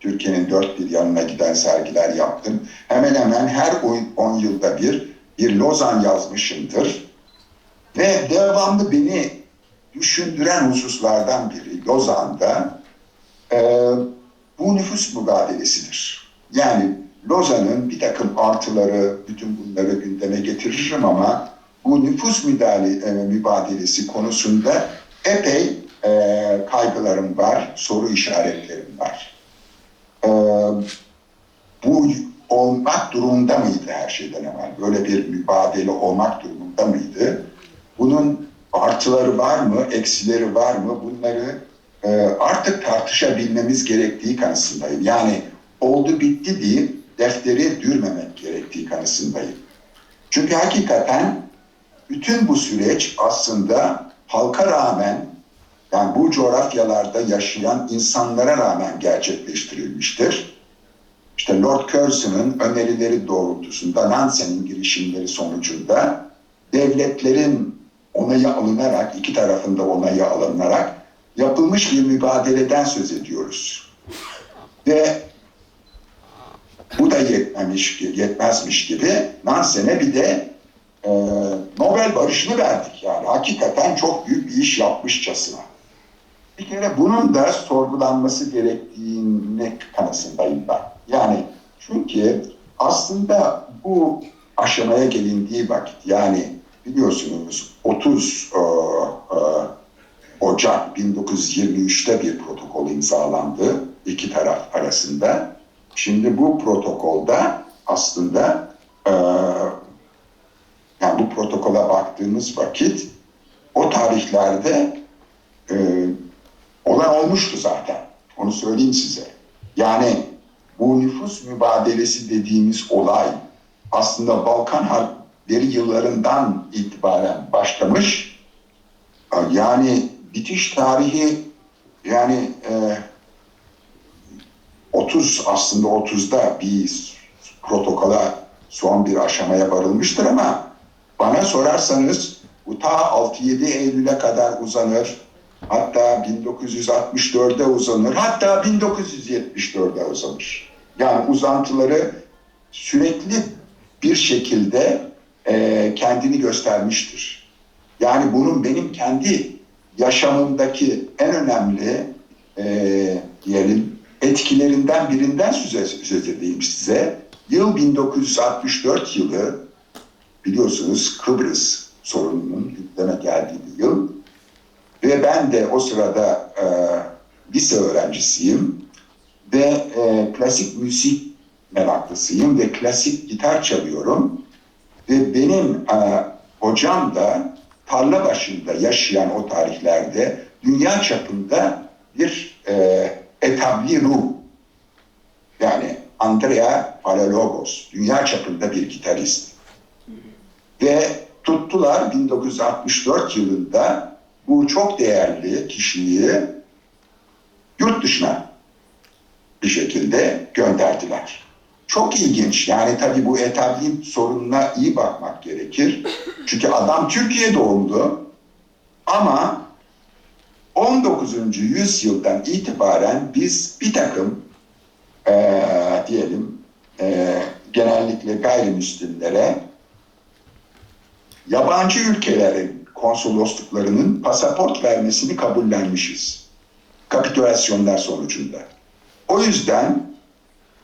Türkiye'nin dört bir yanına giden sergiler yaptım. Hemen hemen her 10 yılda bir bir Lozan yazmışımdır. Ve devamlı beni düşündüren hususlardan biri Lozan'da e, bu nüfus mübadelesidir. Yani Lozan'ın bir takım artıları, bütün bunları gündeme getiririm ama bu nüfus müdahale, e, mübadelesi konusunda epey e, kaygılarım var, soru işaretlerim var. E, bu olmak durumunda mıydı her şeyden evvel? Böyle bir mübadele olmak durumunda mıydı? Bunun artıları var mı, eksileri var mı? Bunları e, artık tartışabilmemiz gerektiği kanısındayım. Yani oldu bitti deyip defteri dürmemek gerektiği kanısındayım. Çünkü hakikaten bütün bu süreç aslında halka rağmen yani bu coğrafyalarda yaşayan insanlara rağmen gerçekleştirilmiştir. İşte Lord Curzon'ın önerileri doğrultusunda Nansen'in girişimleri sonucunda devletlerin onayı alınarak, iki tarafında onayı alınarak yapılmış bir mübadeleden söz ediyoruz. Ve bu da yetmemiş, yetmezmiş gibi Nansen'e bir de e, Nobel barışını verdik. Yani hakikaten çok büyük bir iş yapmışçasına. Bir kere bunun da sorgulanması gerektiğine kanısındayım ben. Yani çünkü aslında bu aşamaya gelindiği vakit yani biliyorsunuz 30 e, e, Ocak 1923'te bir protokol imzalandı iki taraf arasında. Şimdi bu protokolda aslında e, yani bu protokola baktığımız vakit o tarihlerde e, olan olmuştu zaten. Onu söyleyeyim size. Yani bu nüfus mübadelesi dediğimiz olay aslında Balkan Harpleri yıllarından itibaren başlamış. Yani bitiş tarihi yani e, 30 aslında 30'da bir protokola son bir aşamaya varılmıştır ama bana sorarsanız bu ta 6-7 Eylül'e kadar uzanır. Hatta 1964'e uzanır. Hatta 1974'e uzanır. Yani uzantıları sürekli bir şekilde e, kendini göstermiştir. Yani bunun benim kendi yaşamımdaki en önemli e, diyelim etkilerinden birinden söz, söz edeyim size. Yıl 1964 yılı biliyorsunuz Kıbrıs sorununun gündeme geldiği yıl. Ve ben de o sırada e, lise öğrencisiyim ve e, klasik müzik meraklısıyım ve klasik gitar çalıyorum. Ve benim e, hocam da tarla başında yaşayan o tarihlerde dünya çapında bir e, etabli ruh. Yani Andrea Palologos, dünya çapında bir gitarist. Ve tuttular 1964 yılında bu çok değerli kişiyi yurt dışına bir şekilde gönderdiler. Çok ilginç. Yani tabii bu etabli sorununa iyi bakmak gerekir. Çünkü adam Türkiye doğumlu ama 19. yüzyıldan itibaren biz bir takım e, diyelim e, genellikle gayrimüslimlere yabancı ülkelerin konsolosluklarının pasaport vermesini kabullenmişiz. Kapitülasyonlar sonucunda. O yüzden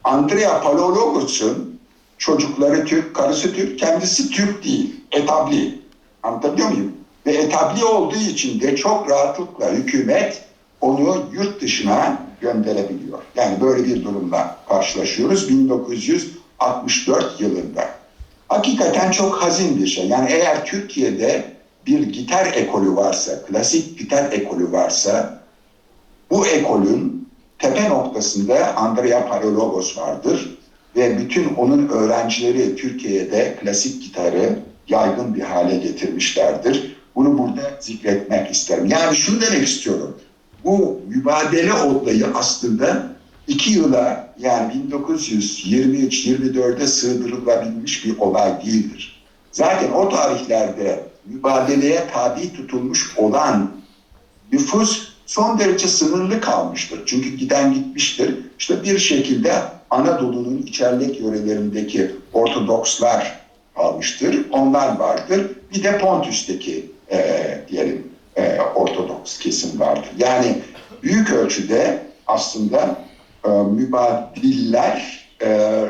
Andrea Palologos'un çocukları Türk, karısı Türk, kendisi Türk değil, etabli. Anlatabiliyor muyum? Ve etabli olduğu için de çok rahatlıkla hükümet onu yurt dışına gönderebiliyor. Yani böyle bir durumla karşılaşıyoruz 1964 yılında. Hakikaten çok hazin bir şey. Yani eğer Türkiye'de bir gitar ekolü varsa, klasik gitar ekolü varsa bu ekolün tepe noktasında Andrea Palologos vardır ve bütün onun öğrencileri Türkiye'de klasik gitarı yaygın bir hale getirmişlerdir. Bunu burada zikretmek isterim. Yani şunu demek istiyorum. Bu mübadele olayı aslında iki yıla yani 1923-24'e sığdırılabilmiş bir olay değildir. Zaten o tarihlerde mübadeleye tabi tutulmuş olan nüfus son derece sınırlı kalmıştır. Çünkü giden gitmiştir. İşte bir şekilde Anadolu'nun içerlik yörelerindeki Ortodokslar almıştır. Onlar vardır. Bir de Pontus'taki e, diyelim e, Ortodoks kesim vardır. Yani büyük ölçüde aslında e, mübadiller e,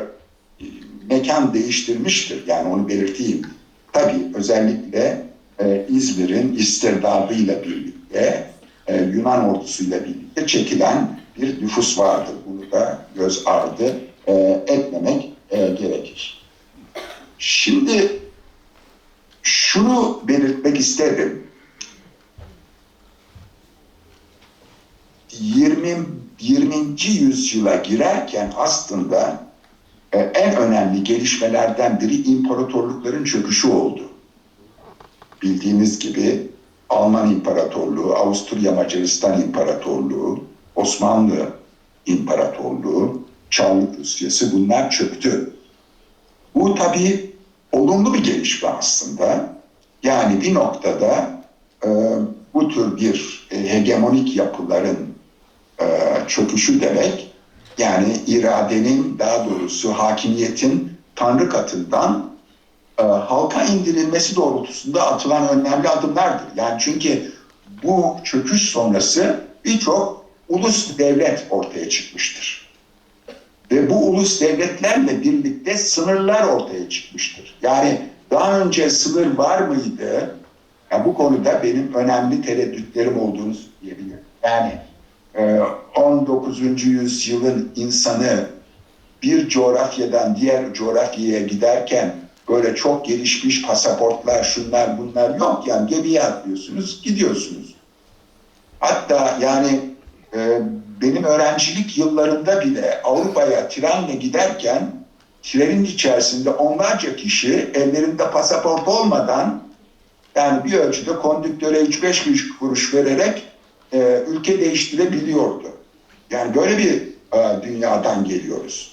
mekan değiştirmiştir. Yani onu belirteyim. Tabii özellikle e, İzmir'in isterdadıyla birlikte e, Yunan ordusuyla birlikte çekilen bir nüfus vardır. Bunu da göz ardı e, etmemek e, gerekir. Şimdi şunu belirtmek isterim. 20. 20. yüzyıla girerken aslında en önemli gelişmelerden biri imparatorlukların çöküşü oldu. Bildiğiniz gibi Alman İmparatorluğu, Avusturya Macaristan İmparatorluğu, Osmanlı İmparatorluğu, Çarlık Rusyası bunlar çöktü. Bu tabii olumlu bir gelişme aslında. Yani bir noktada e, bu tür bir e, hegemonik yapıların e, çöküşü demek yani iradenin daha doğrusu hakimiyetin Tanrı katından e, halka indirilmesi doğrultusunda atılan önemli adımlardır. Yani çünkü bu çöküş sonrası birçok ulus devlet ortaya çıkmıştır. Ve bu ulus devletlerle birlikte sınırlar ortaya çıkmıştır. Yani daha önce sınır var mıydı? Yani bu konuda benim önemli tereddütlerim olduğunu söyleyebilirim. Yani 19. yüzyılın insanı bir coğrafyadan diğer coğrafyaya giderken böyle çok gelişmiş pasaportlar, şunlar bunlar yok yani gemiye atlıyorsunuz, gidiyorsunuz. Hatta yani e, benim öğrencilik yıllarında bile Avrupa'ya trenle giderken trenin içerisinde onlarca kişi ellerinde pasaport olmadan yani bir ölçüde kondüktöre 3-5 kuruş vererek e, ülke değiştirebiliyordu. Yani böyle bir e, dünyadan geliyoruz.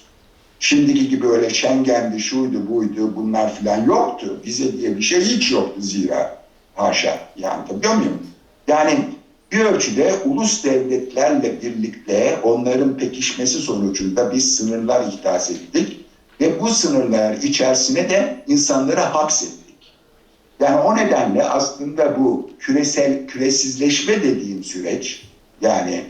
Şimdiki gibi öyle Schengen'di, şuydu, buydu, bunlar filan yoktu. Vize diye bir şey hiç yoktu zira. Haşa. Yani tabii muyum? Yani bir ölçüde ulus devletlerle birlikte onların pekişmesi sonucunda biz sınırlar ihdas ettik. Ve bu sınırlar içerisine de insanları hapsettik. Yani o nedenle aslında bu küresel küresizleşme dediğim süreç yani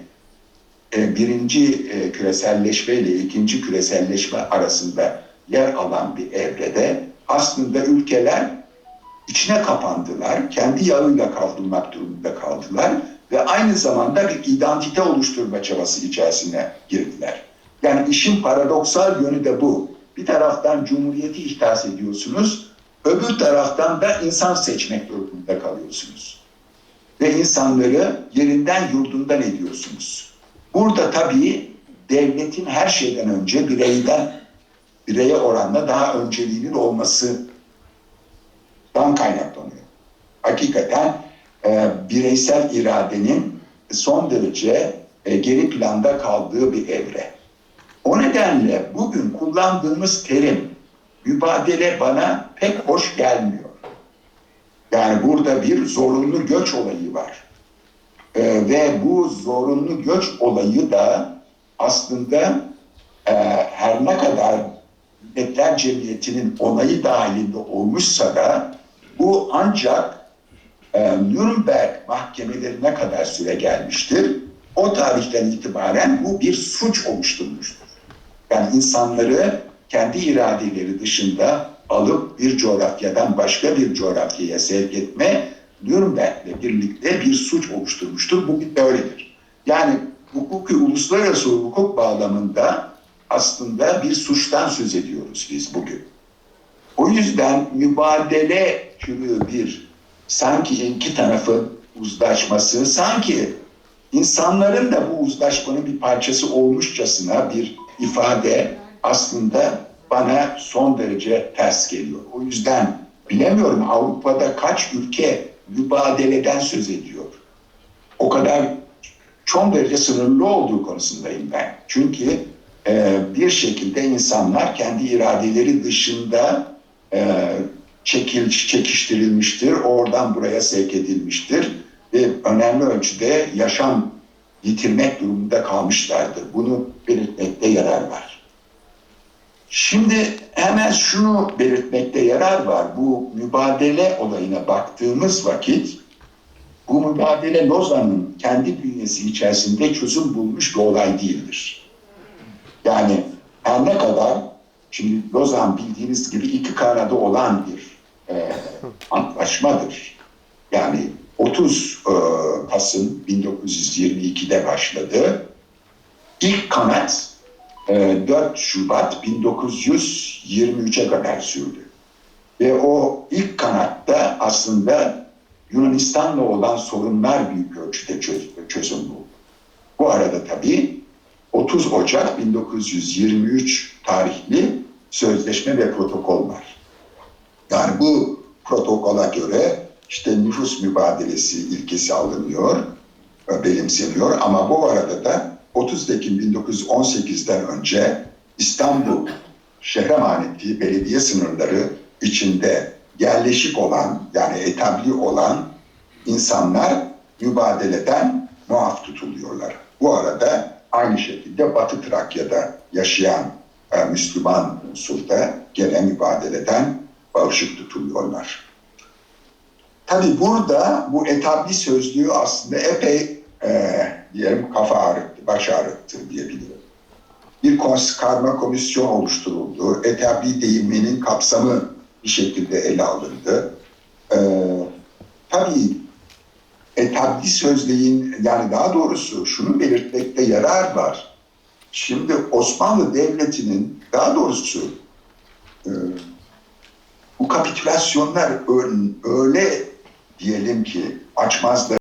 e, birinci e, küreselleşme ile ikinci küreselleşme arasında yer alan bir evrede aslında ülkeler içine kapandılar, kendi yağıyla kavrulmak durumunda kaldılar ve aynı zamanda bir identite oluşturma çabası içerisine girdiler. Yani işin paradoksal yönü de bu. Bir taraftan cumhuriyeti ihdas ediyorsunuz, öbür taraftan da insan seçmek durumunda kalıyorsunuz. Ve insanları yerinden yurdundan ediyorsunuz. Burada tabii devletin her şeyden önce bireyden bireye oranla daha önceliğinin olmasından kaynaklanıyor. Hakikaten e, bireysel iradenin son derece e, geri planda kaldığı bir evre. O nedenle bugün kullandığımız terim mübadele bana pek hoş gelmiyor. Yani burada bir zorunlu göç olayı var. Ee, ve bu zorunlu göç olayı da aslında e, her ne kadar Milletler Cemiyeti'nin onayı dahilinde olmuşsa da bu ancak e, Nürnberg mahkemelerine kadar süre gelmiştir. O tarihten itibaren bu bir suç oluşturmuştur. Yani insanları kendi iradeleri dışında alıp bir coğrafyadan başka bir coğrafyaya sevk etme Nürnberg'le birlikte bir suç oluşturmuştur. Bugün de öyledir. Yani hukuki uluslararası hukuk bağlamında aslında bir suçtan söz ediyoruz biz bugün. O yüzden mübadele türü bir sanki iki tarafın uzlaşması, sanki insanların da bu uzlaşmanın bir parçası olmuşçasına bir ifade aslında bana son derece ters geliyor. O yüzden bilemiyorum Avrupa'da kaç ülke mübadeleden söz ediyor. O kadar çok derece sınırlı olduğu konusundayım ben. Çünkü e, bir şekilde insanlar kendi iradeleri dışında e, çekil, çekiştirilmiştir, oradan buraya sevk edilmiştir ve önemli ölçüde yaşam yitirmek durumunda kalmışlardır. Bunu belirtmekte yarar var. Şimdi hemen şunu belirtmekte yarar var. Bu mübadele olayına baktığımız vakit bu mübadele Lozan'ın kendi bünyesi içerisinde çözüm bulmuş bir olay değildir. Yani her ne kadar şimdi Lozan bildiğiniz gibi iki kanadı olan bir e, antlaşmadır. Yani 30 e, Kasım 1922'de başladı. İlk kanat 4 Şubat 1923'e kadar sürdü. Ve o ilk kanatta aslında Yunanistan'la olan sorunlar büyük ölçüde çöz, çözüm buldu. Bu arada tabii 30 Ocak 1923 tarihli sözleşme ve protokol var. Yani bu protokola göre işte nüfus mübadelesi ilkesi alınıyor, e, benimseniyor ama bu arada da 30 Ekim 1918'den önce İstanbul şehre maneti belediye sınırları içinde yerleşik olan yani etabli olan insanlar mübadeleden muaf tutuluyorlar. Bu arada aynı şekilde Batı Trakya'da yaşayan e, Müslüman unsurda gene mübadeleden bağışık tutuluyorlar. Tabi burada bu etabli sözlüğü aslında epey e, diyelim kafa ağrıttı, baş ağrıttı diyebilirim. Bir karma komisyon oluşturuldu. Etabli deyiminin kapsamı bir şekilde ele alındı. E, tabii etabli sözlüğün yani daha doğrusu şunu belirtmekte yarar var. Şimdi Osmanlı Devleti'nin daha doğrusu e, bu kapitülasyonlar öyle, diyelim ki açmazlar